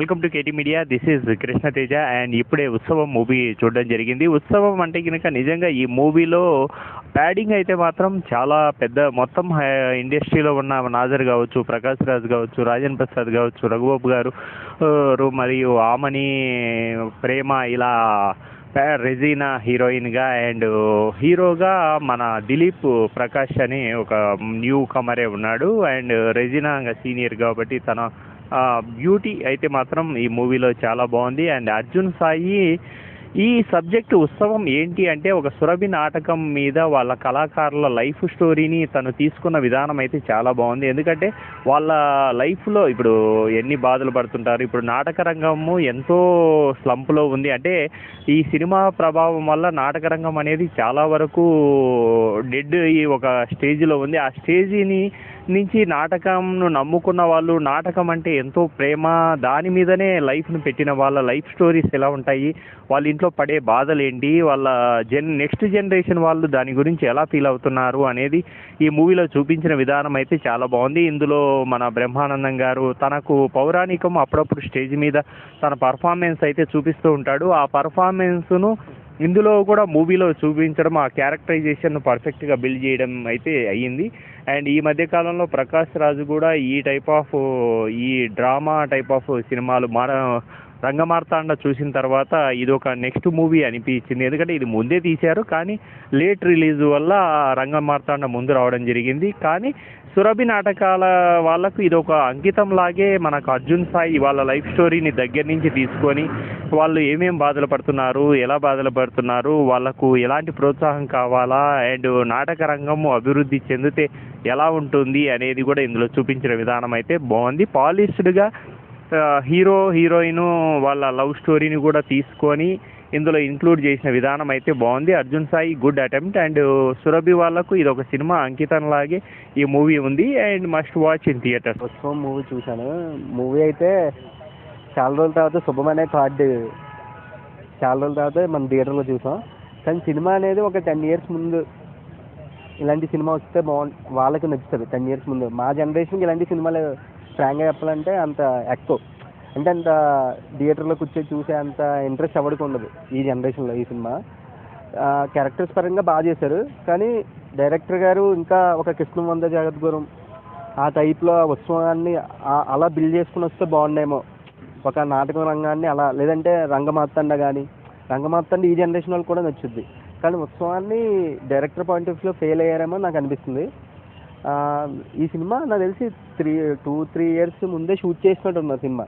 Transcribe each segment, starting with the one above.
Welcome to KT media. This is Krishna Teja and ఇప్పుడే Utsavam movie చూడడం జరిగింది. ఉత్సవం అంటే కనుక నిజంగా ఈ మూవీలో ప్యాడింగ్ అయితే మాత్రం చాలా పెద్ద మొత్తం హై- ఇండస్ట్రీలో ఉన్న నాజర్ కావచ్చు ప్రకాష్ రాజ్ కావచ్చు రాజన్ ప్రసాద్ కావచ్చు రఘుబాబు గారు మరియు ఆమని ప్రేమ ఇలా రెజీనా హీరోయిన్గా అండ్ హీరోగా మన దిలీప్ ప్రకాష్ అని ఒక న్యూ కమరే ఉన్నాడు. అండ్ రెజీనా సీనియర్ కాబట్టి తన బ్యూటీ అయితే మాత్రం ఈ మూవీలో చాలా బాగుంది. అండ్ అర్జున్ సాయి ఈ సబ్జెక్ట్ ఉత్సవం ఏంటి అంటే ఒక సురభి నాటకం మీద వాళ్ళ కళాకారుల లైఫ్ స్టోరీని తను తీసుకున్న విధానం అయితే చాలా బాగుంది. ఎందుకంటే వాళ్ళ లైఫ్లో ఇప్పుడు ఎన్ని బాధలు పడుతుంటారు ఇప్పుడు నాటక రంగము ఎంతో స్లంప్లో ఉంది. అంటే ఈ సినిమా ప్రభావం వల్ల నాటక రంగం అనేది చాలా వరకు డెడ్ ఈ ఒక స్టేజ్లో ఉంది. ఆ స్టేజీని నుంచి నాటకంను నమ్ముకున్న వాళ్ళు నాటకం అంటే ఎంతో ప్రేమ దాని మీదనే లైఫ్ను పెట్టిన వాళ్ళ లైఫ్ స్టోరీస్ ఎలా ఉంటాయి వాళ్ళ దీంట్లో పడే బాధలు ఏంటి వాళ్ళ జన్ నెక్స్ట్ జనరేషన్ వాళ్ళు దాని గురించి ఎలా ఫీల్ అవుతున్నారు అనేది ఈ మూవీలో చూపించిన విధానం అయితే చాలా బాగుంది. ఇందులో మన బ్రహ్మానందం గారు తనకు పౌరాణికం అప్పుడప్పుడు స్టేజ్ మీద తన పర్ఫార్మెన్స్ అయితే చూపిస్తూ ఉంటాడు. ఆ పర్ఫార్మెన్స్ను ఇందులో కూడా మూవీలో చూపించడం ఆ క్యారెక్టరైజేషన్ పర్ఫెక్ట్గా బిల్డ్ చేయడం అయితే అయ్యింది. అండ్ ఈ మధ్య కాలంలో ప్రకాష్ రాజు కూడా ఈ టైప్ ఆఫ్ ఈ డ్రామా టైప్ ఆఫ్ సినిమాలు మన రంగమార్తాండ చూసిన తర్వాత ఇది ఒక నెక్స్ట్ మూవీ అనిపించింది. ఎందుకంటే ఇది ముందే తీశారు కానీ లేట్ రిలీజ్ వల్ల రంగమార్తాండ ముందు రావడం జరిగింది. కానీ సురభి నాటకాల వాళ్ళకు ఇది ఒక అంకితం లాగే మనకు అర్జున్ సాయి వాళ్ళ లైఫ్ స్టోరీని దగ్గర నుంచి తీసుకొని వాళ్ళు ఏమేం బాధలు పడుతున్నారు ఎలా బాధలు పడుతున్నారు వాళ్ళకు ఎలాంటి ప్రోత్సాహం కావాలా అండ్ నాటక రంగము అభివృద్ధి చెందితే ఎలా ఉంటుంది అనేది కూడా ఇందులో చూపించిన విధానం అయితే బాగుంది. పాలిష్డ్గా హీరో హీరోయిన్ వాళ్ళ లవ్ స్టోరీని కూడా తీసుకొని ఇందులో ఇంక్లూడ్ చేసిన విధానం అయితే బాగుంది. Arjun Sai good attempt. And Surabhi వాళ్ళకు ఇది ఒక సినిమా అంకితం లాగే ఈ మూవీ ఉంది. And must watch in theatre. పుష్పం మూవీ చూశాను. మూవీ అయితే చాలా రోజుల తర్వాత శుభమనే కార్డ్ కార్డు చాలా రోజుల తర్వాత మనం థియేటర్లో చూసాం. కానీ సినిమా అనేది ఒక టెన్ ఇయర్స్ ముందు ఇలాంటి సినిమా వస్తే బాగుంది వాళ్ళకి నచ్చుతుంది. టెన్ ఇయర్స్ ముందు. మా జనరేషన్కి ఇలాంటి సినిమాలు ఫ్రాంక్గా చెప్పాలంటే అంత ఎక్కువ. అంటే అంత థియేటర్లో కూర్చొని చూసే అంత ఇంట్రెస్ట్ ఎవరికి ఉండదు ఈ జనరేషన్లో ఈ సినిమా. క్యారెక్టర్స్ పరంగా బాగా చేశారు. కానీ డైరెక్టర్ గారు ఇంకా ఒక కృష్ణ వంద జగద్గురం ఆ టైప్లో ఉత్సవాన్ని అలా బిల్డ్ చేసుకుని వస్తే బాగుండేమో. ఒక నాటక రంగాన్ని అలా లేదంటే రంగమార్తండ కానీ రంగమార్తండ ఈ జనరేషన్ వాళ్ళు కూడా నచ్చుద్ది. కానీ ఉత్సవాన్ని డైరెక్టర్ పాయింట్ ఆఫ్ వ్యూలో ఫెయిల్ అయ్యారేమో నాకు అనిపిస్తుంది. ఈ సినిమా నాకు తెలిసి త్రీ టూ త్రీ ఇయర్స్ ముందే షూట్ చేసినట్టు ఉన్నారు సినిమా.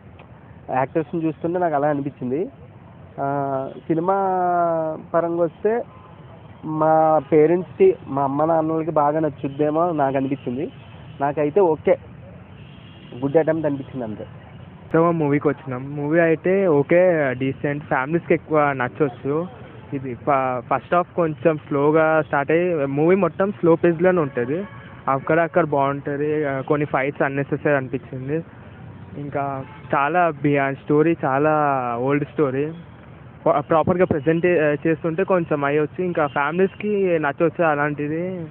యాక్టర్స్ని చూస్తుంటే నాకు అలా అనిపించింది. సినిమా పరంగా వస్తే మా పేరెంట్స్కి మా అమ్మ నాన్నలకి బాగా నచ్చుద్దేమో నాకు అనిపించింది. నాకైతే ఓకే. గుడ్ అటెంప్ట్ అనిపించింది అంతే. సో మూవీకి వచ్చినాం. మూవీ అయితే ఓకే డీసెంట్. ఫ్యామిలీస్కి ఎక్కువ నచ్చవచ్చు ఇది ఫస్ట్ హాఫ్ కొంచెం స్లోగా స్టార్ట్ అయ్యి మూవీ మొత్తం స్లో పేజ్లోనే ఉంటుంది. అక్కడక్కడ బాగుంటుంది. కొన్ని ఫైట్స్ అన్నెసెసరీ అనిపించింది. ఇంకా చాలా బియాండ్ స్టోరీ చాలా ఓల్డ్ స్టోరీ ప్రాపర్గా ప్రజెంట్ చేస్తుంటే కొంచెం అయ్యొచ్చు. ఇంకా ఫ్యామిలీస్కి నచ్చవచ్చు అలాంటిది.